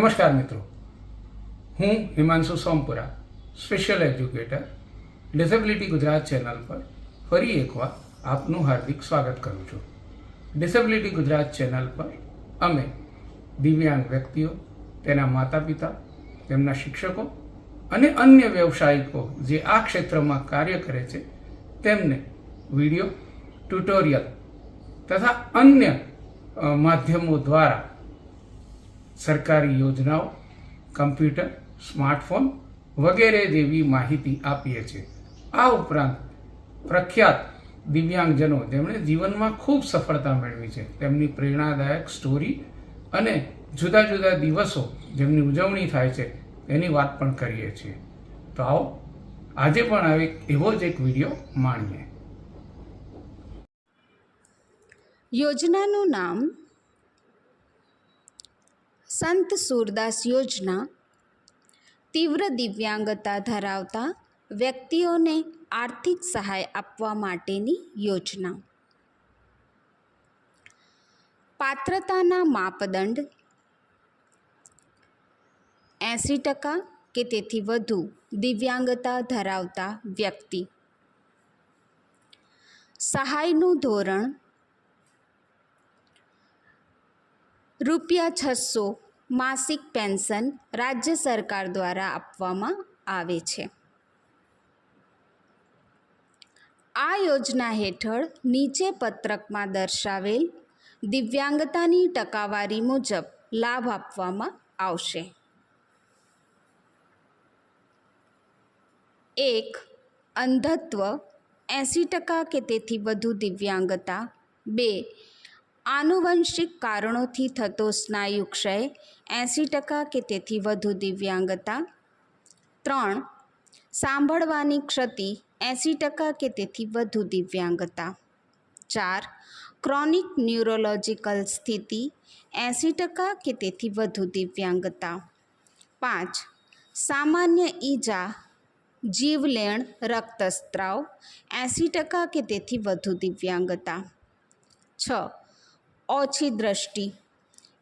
નમસ્કાર મિત્રો. હું Himanshu Sompura special educator disability Gujarat channel પર ફરી એકવાર આપનું હાર્દિક સ્વાગત કરું છું. ડિસેબિલિટી ગુજરાત ચેનલ પર અમે દિવ્યાંગ વ્યક્તિઓ, તેના માતા પિતા તેમના શિક્ષકો અને અન્ય વ્યવસાયિકો જે આ ક્ષેત્રમાં કાર્ય કરે છે, તેમને વીડિયો ટ્યુટોરિયલ તથા અન્ય માધ્યમો દ્વારા સરકારી યોજનાઓ, કમ્પ્યુટર, સ્માર્ટફોન વગેરે જેવી માહિતી આપીએ છીએ. આ ઉપરાંત પ્રખ્યાત દિવ્યાંગજનો જેમણે જીવનમાં ખૂબ સફળતા મેળવી છે. તેમની પ્રેરણાદાયક સ્ટોરી અને જુદા જુદા દિવસો જેમની ઉજવણી થાય છે, તેની વાત પણ કરીએ છીએ. તો આવો, આજે પણ આવે એવો જ એક વીડિયો માણીએ. યોજનાનું નામ સંત સૂરદાસ યોજના તીવ્ર દિવ્યાંગતા ધરાવતા વ્યક્તિઓને આર્થિક સહાય આપવા માટેની યોજના. પાત્રતાના માપદંડ એંસી ટકા કે તેથી વધુ દિવ્યાંગતા ધરાવતા વ્યક્તિ. સહાયનું ધોરણ રૂપિયા છસો માસિક પેન્શન રાજ્ય સરકાર દ્વારા આપવામાં આવે છે. આ યોજના હેઠળ નીચે પત્રકમાં દર્શાવેલ દિવ્યાંગતાની ટકાવારી મુજબ લાભ આપવામાં આવશે. એક, અંધત્વ એંસી ટકા કે તેથી વધુ દિવ્યાંગતા. બે આનુવંશિક કારણોથી થતો સ્નાયુ ક્ષય એંસી ટકા કે તેથી વધુ દિવ્યાંગતા. ત્રણ, સાંભળવાની ક્ષતિ એંસી ટકા કે તેથી વધુ દિવ્યાંગતા. ચાર, ક્રોનિક ન્યુરોલોજિકલ સ્થિતિ એંસી ટકા કે તેથી વધુ દિવ્યાંગતા. પાંચ, સામાન્ય ઈજા, જીવલેણ, રક્તસ્ત્રાવ એંસી ટકા કે તેથી વધુ દિવ્યાંગતા. છ ઓછી દ્રષ્ટિ.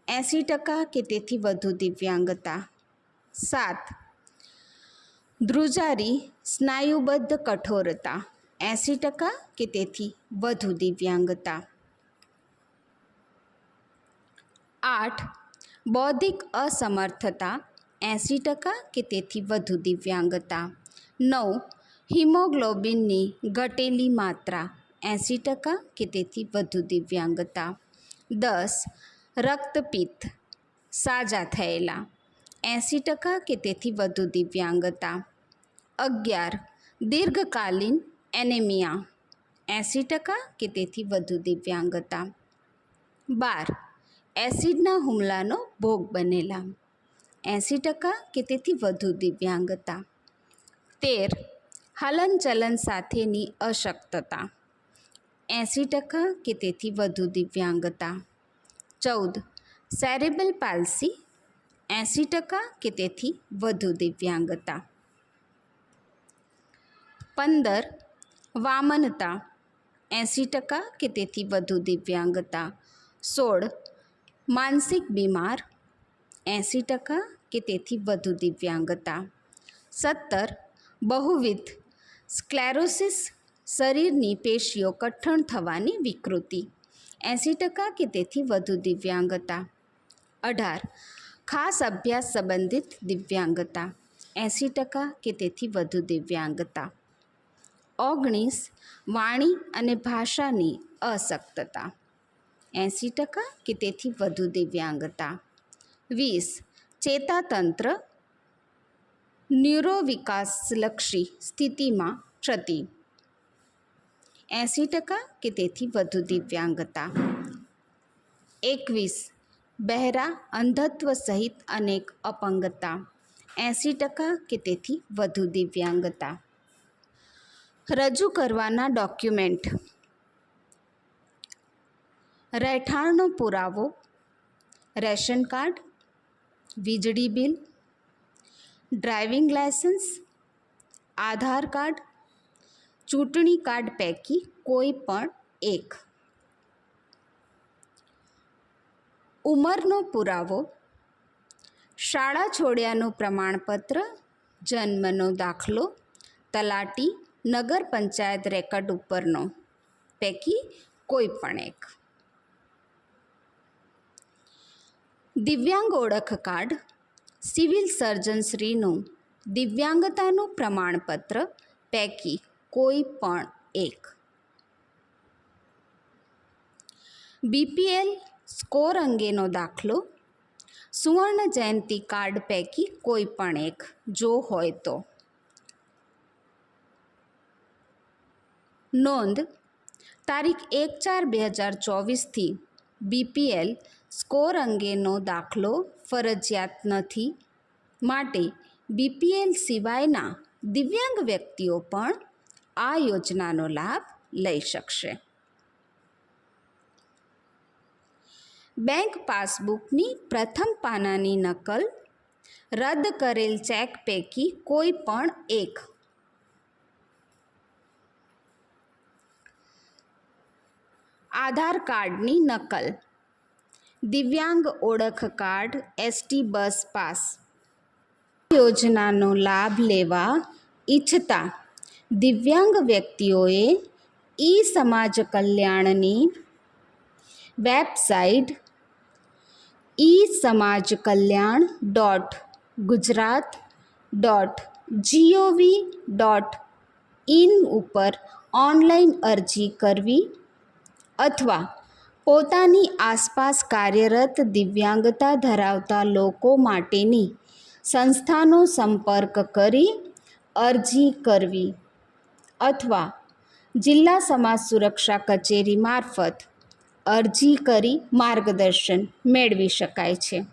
એંસી ટકા કે તેથી વધુ દિવ્યાંગતા. સાત. ધ્રુજારી સ્નાયુબદ્ધ કઠોરતા. એંસી ટકા કે તેથી વધુ દિવ્યાંગતા. આઠ. બૌદ્ધિક અસમર્થતા. એંસી ટકા કે તેથી વધુ દિવ્યાંગતા. નવ. હિમોગ્લોબિનની ઘટેલી માત્રા. એંસી ટકા કે તેથી વધુ દિવ્યાંગતા. દસ રક્તપિત્ત સાજા થયેલા. એંસી ટકા કે તેથી વધુ દિવ્યાંગતા. અગિયાર દીર્ઘકાલીન એનેમિયા. એંસી ટકા કે તેથી વધુ દિવ્યાંગતા. બાર એસિડના હુમલાનો ભોગ બનેલા. એંસી ટકા કે તેથી વધુ દિવ્યાંગતા. તેર હલનચલન સાથેની અશક્તતા. એંસી ટકા કે તેથી વધુ દિવ્યાંગતા ચૌદ સેરેબલ પાલ્સી એંસી ટકા કે તેથી વધુ દિવ્યાંગતા પંદર વામનતા એંસી ટકા કે તેથી વધુ દિવ્યાંગતા સોળ માનસિક બીમાર એંસી ટકા કે તેથી વધુ દિવ્યાંગતા સત્તર બહુવિધ સ્ક્લેરોસિસ શરીરની પેશીઓ કઠણ થવાની વિકૃતિ. એંસી ટકા કે તેથી વધુ દિવ્યાંગતા. અઢાર. ખાસ અભ્યાસ સંબંધિત દિવ્યાંગતા. એંસી ટકા કે તેથી વધુ દિવ્યાંગતા. ઓગણીસ. વાણી અને ભાષાની અશક્તતા એંસી ટકા કે તેથી વધુ દિવ્યાંગતા. વીસ. ચેતાતંત્ર ન્યુરોવિકાસલક્ષી સ્થિતિમાં ક્ષતિ. એંસી ટકા કે તેથી વધુ દિવ્યાંગતા? એકવીસ. બહેરા, અંધત્વ સહિત અનેક અપંગતા. એંસી ટકા કે તેથી વધુ દિવ્યાંગતા. રજૂ કરવાના ડોક્યુમેન્ટ. રહેઠાણનો પુરાવો. Ration card. વીજળી bill. Driving licence Aadhaar card. ચૂંટણી કાર્ડ પૈકી કોઈ પણ એક. ઉંમરનો પુરાવો. શાળા છોડ્યાનું પ્રમાણપત્ર. જન્મનો દાખલો. તલાટી. નગર પંચાયત રેકર્ડ ઉપરનો. પૈકી કોઈ પણ એક. દિવ્યાંગ ઓળખ કાર્ડ. સિવિલ સર્જનશ્રીનું દિવ્યાંગતાનું પ્રમાણપત્ર. પૈકી કોઈ પણ એક. બીપીએલ સ્કોર અંગેનો દાખલો. સુવર્ણ જયંતિ કાર્ડ પૈકી કોઈ પણ એક. જો હોય તો. નોંધ. તારીખ એક ચાર બે હજાર ચોવીસથી બીપીએલ સ્કોર અંગેનો દાખલો ફરજિયાત નથી. માટે બીપીએલ સિવાયના દિવ્યાંગ વ્યક્તિઓ પણ આ યોજનાનો લાભ લઈ શકશે. બેંક પાસબુકની પ્રથમ પાનાની નકલ, રદ કરેલ ચેક પૈકી કોઈ પણ એક. આધાર કાર્ડની નકલ, દિવ્યાંગ ઓળખ કાર્ડ, એસટી બસ પાસ. યોજનાનો લાભ લેવા ઈચ્છતા દિવ્યાંગ વ્યક્તિઓએ ઈ સમાજ કલ્યાણની website e Samaj Kalyan dot Gujarat dot G O V dot in ઉપર ઓનલાઈન અરજી કરવી અથવા પોતાની આસપાસ કાર્યરત દિવ્યાંગતા ધરાવતા લોકો માટેની સંસ્થાનો સંપર્ક કરી અરજી કરવી અથવા જિલ્લા સમાજ સુરક્ષા કચેરી મારફત અરજી કરી માર્ગદર્શન મેળવી શકાય છે.